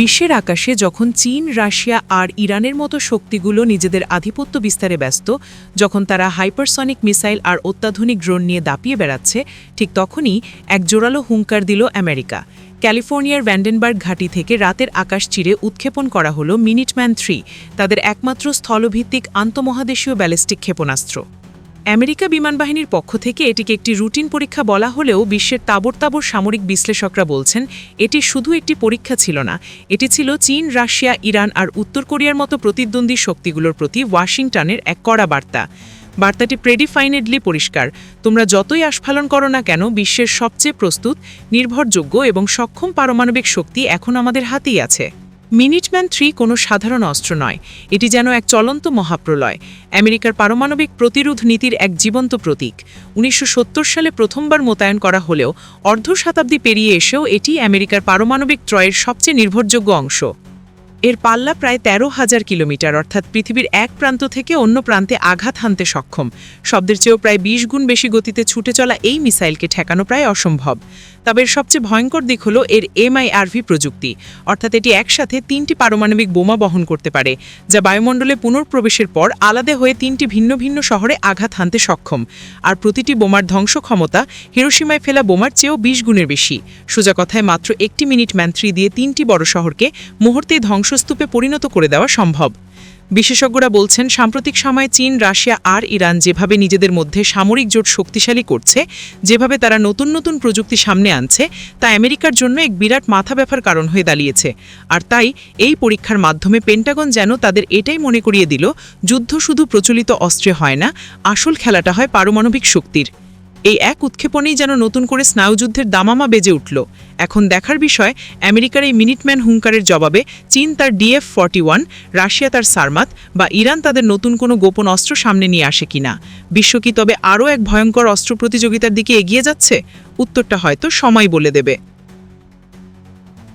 বিশ্বের আকাশে যখন চীন, রাশিয়া আর ইরানের মতো শক্তিগুলো নিজেদের আধিপত্য বিস্তারে ব্যস্ত, যখন তারা হাইপারসনিক মিসাইল আর অত্যাধুনিক ড্রোন নিয়ে দাপিয়ে বেড়াচ্ছে, ঠিক তখনই এক জোরালো হুঙ্কার দিল আমেরিকা। ক্যালিফোর্নিয়ার ভ্যান্ডেনবার্গ ঘাঁটি থেকে রাতের আকাশ চিরে উৎক্ষেপণ করা হলো মিনিটম্যান থ্রি, তাদের একমাত্র স্থলভিত্তিক আন্তমহাদেশীয় ব্যালিস্টিক ক্ষেপণাস্ত্র। আমেরিকা বিমানবাহিনীর পক্ষ থেকে এটিকে একটি রুটিন পরীক্ষা বলা হলেও বিশ্বের তাবর তাবর সামরিক বিশ্লেষকরা বলছেন, এটি শুধু একটি পরীক্ষা ছিল না। এটি ছিল চীন, রাশিয়া, ইরান আর উত্তর কোরিয়ার মতো প্রতিদ্বন্দ্বী শক্তিগুলোর প্রতি ওয়াশিংটনের এক কড়া বার্তা। বার্তাটি প্রেডিফাইনেডলি পরিষ্কার। তোমরা যতই আস্ফালন করো না কেন, বিশ্বের সবচেয়ে প্রস্তুত, নির্ভরযোগ্য এবং সক্ষম পারমাণবিক শক্তি এখন আমাদের হাতেই আছে। মিনিটম্যান থ্রি কোনো সাধারণ অস্ত্র নয়। এটি যেন এক চলন্ত মহাপ্রলয়। আমেরিকার পারমাণবিক প্রতিরোধ নীতির এক জীবন্ত প্রতীক। উনিশশো সত্তর সালে প্রথমবার মোতায়েন করা হলেও অর্ধ শতাব্দী পেরিয়ে এসেও এটি আমেরিকার পারমাণবিক ত্রয়ের সবচেয়ে নির্ভরযোগ্য অংশ। এর পাল্লা প্রায় তেরো হাজার কিলোমিটার, অর্থাৎ পৃথিবীর এক প্রান্ত থেকে অন্য প্রান্তে আঘাত হানতে সক্ষম। শব্দের চেয়েও প্রায় বিশ গুণ বেশি গতিতে ছুটে চলা এই মিসাইলকে ঠেকানো প্রায় অসম্ভব। তবে এর সবচেয়ে ভয়ঙ্কর দিক হল এর এমআইআরভি প্রযুক্তি। অর্থাৎ এটি একসাথে তিনটি পারমাণবিক বোমা বহন করতে পারে, যা বায়ুমণ্ডলে পুনর্প্রবেশের পর আলাদা হয়ে তিনটি ভিন্ন ভিন্ন শহরে আঘাত হানতে সক্ষম। আর প্রতিটি বোমার ধ্বংস ক্ষমতা হিরোসীমায় ফেলা বোমার চেয়েও বিশ গুণের বেশি। সোজা কথায় মাত্র একটি মিনিট ম্যান্থ্রি দিয়ে তিনটি বড় শহরকে মুহূর্তে ধ্বংসস্তূপে পরিণত করে দেওয়া সম্ভব। বিশেষজ্ঞরা বলছেন, সাম্প্রতিক সময়ে চীন, রাশিয়া আর ইরান যেভাবে নিজেদের মধ্যে সামরিক জোট শক্তিশালী করছে, যেভাবে তারা নতুন নতুন প্রযুক্তি সামনে আনছে, তা আমেরিকার জন্য এক বিরাট মাথা ব্যাপার কারণ হয়ে দাঁড়িয়েছে। আর তাই এই পরীক্ষার মাধ্যমে পেন্টাগন যেন তাদের এটাই মনে করিয়ে দিল, যুদ্ধ শুধু প্রচলিত অস্ত্রে হয় না, আসল খেলাটা হয় পারমাণবিক শক্তির। এই এক উৎক্ষেপণেই যেন নতুন করে স্নায়ুযুদ্ধের দামামা বেজে উঠল। এখন দেখার বিষয়, আমেরিকার এই মিনিটম্যান হুঙ্কারের জবাবে চীন তার ডিএফ ফর্টি ওয়ান, রাশিয়া তার সারমাত বা ইরান তাদের নতুন কোনো গোপন অস্ত্র সামনে নিয়ে আসে কিনা? বিশ্ব কি তবে আরও এক ভয়ঙ্কর অস্ত্র প্রতিযোগিতার দিকে এগিয়ে যাচ্ছে? উত্তরটা হয়তো সময় বলে দেবে।